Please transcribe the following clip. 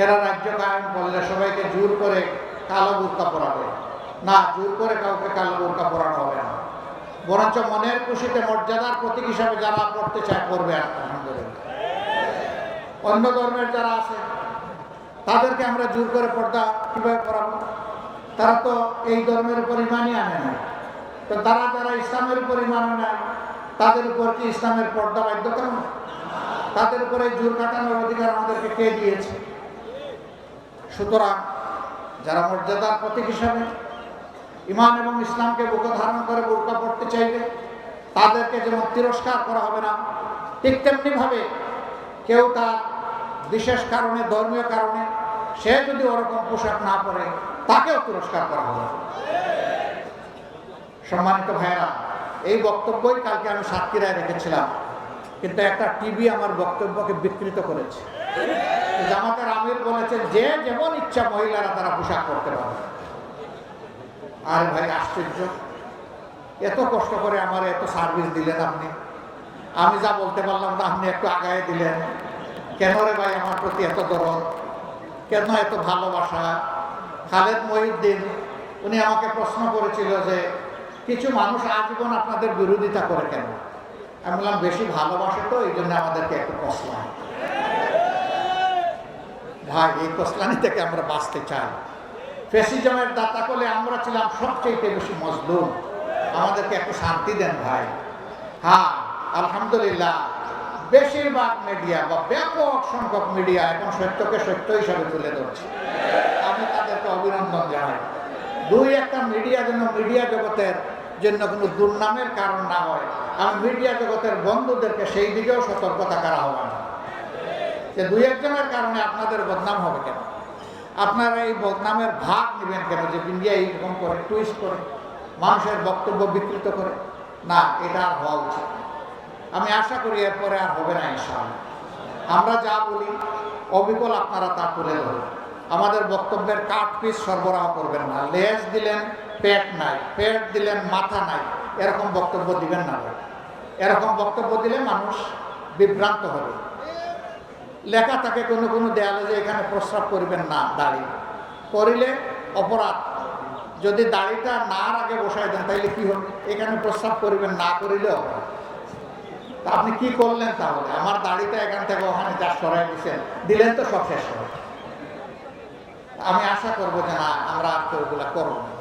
এরা রাজ্য কায়েম করলে সবাইকে জোর করে কালো বোরকা পরাবে। না, জোর করে কাউকে কালো বোরকা পরানো হবে না। বরঞ্চ মনের খুশিতে মর্যাদার প্রতীক হিসাবে যারা পড়তে চায় করবে অন্য ধর্মের যারা আছে, তাদেরকে আমরা জোর করে পর্দা কীভাবে করাবো তারা তো এই ধর্মের উপর ইমানই আনে না। তো তারা যারা ইসলামের উপর ইমান নেয় তাদের উপর কি ইসলামের পর্দা বাধ্য বাধ্যতামূলক? তাদের উপরে জোর কাটানোর অধিকার আমাদেরকে কে দিয়েছে? সুতরাং যারা মর্যাদার প্রতীক হিসাবে ইমান এবং ইসলামকে বুকে ধারণ করে বোরকা পড়তে চাইবে, তাদেরকে যেমন তিরস্কার করা হবে না। ঠিক তেমনিভাবে কেউ তার বিশেষ কারণে, ধর্মীয় কারণে সে যদি ওরকম পোশাক না পরে, তাকেও তিরস্কার করা হবে। সম্মানিত ভাইয়েরা, এই বক্তব্যই কালকে আমি সাতক্ষীরায় রেখেছিলাম, কিন্তু একটা টিভি আমার বক্তব্যকে বিকৃত করেছে। জামাতের আমির বলেছেন যে যেমন ইচ্ছা মহিলারা তারা পোশাক করতে পারে আর ভাই, আশ্চর্য। এত কষ্ট করে আমার এত সার্ভিস দিলেন আপনি। আমি যা বলতে পারলাম না আপনি একটু আগায় দিলেন। কেন রে ভাই আমার প্রতি এত দরদ কেন এত ভালোবাসা? খালেদ মহিউদ্দিন, উনি আমাকে প্রশ্ন করেছিল যে, কিছু মানুষ আজীবন আপনাদের বিরোধিতা করে কেন? আমি বললাম, বেশি ভালোবাসে তো, এই জন্য আমাদেরকে একটু কসলাম ভাই, এই কসলানি থেকে আমরা বাঁচতে চাই। ফেসিজমের দাতা করলে আমরা ছিলাম সবচেয়ে বেশি মজলুম। আমাদেরকে একটু শান্তি দেন ভাই। হ্যাঁ আলহামদুলিল্লাহ। বেশিরভাগ মিডিয়া বা ব্যাপক সংখ্যক মিডিয়া এখন সত্যকে সত্য হিসাবে তুলে ধরছে। আমি তাদেরকে অভিনন্দন জানাই। দুই একটা মিডিয়া যেন মিডিয়া জগতের জন্য কোনো দুর্নামের কারণ না হয়। আমি মিডিয়া জগতের বন্ধুদেরকে সেই দিকেও সতর্কতা করা হবে না। যে দুই একজনের কারণে আপনাদের বদনাম হবে কেন? আপনারা এই বদনামের ভাগ নেবেন কেন? যে ইন্ডিয়া এইরকম করে টুইস্ট করে, মানুষের বক্তব্য বিকৃত করে। না, এটা আর হওয়া উচিত আমি আশা করি এরপরে আর হবে না ইনশাআল্লাহ। আমরা যা বলি, অবিকল আপনারা তা তুলে ধরুন। আমাদের বক্তব্যের কাঠ পিস সরবরাহ করবেন না। লেজ দিলেন, পেট নাই। পেট দিলেন, মাথা নাই। এরকম বক্তব্য দিবেন না এরকম বক্তব্য দিলে মানুষ বিভ্রান্ত হবে। লেখা থাকে কোনো কোনো দেয়ালে যে এখানে প্রস্রাব করবেন না দাড়ি। করিলে অপরাধ। যদি দাড়িটা না আগে বসাই দেন, তাইলে কি হবে? এখানে প্রস্রাব করিবেন, না করিলে অপরাধ আপনি কি করলেন তাহলে? আমার দাড়িটা এখান থেকে ওখানে যা সরাই দিচ্ছেন দিলেন তো সব শেষ হবে। আমি আশা করব যে না, আমরা আর কেউ করব না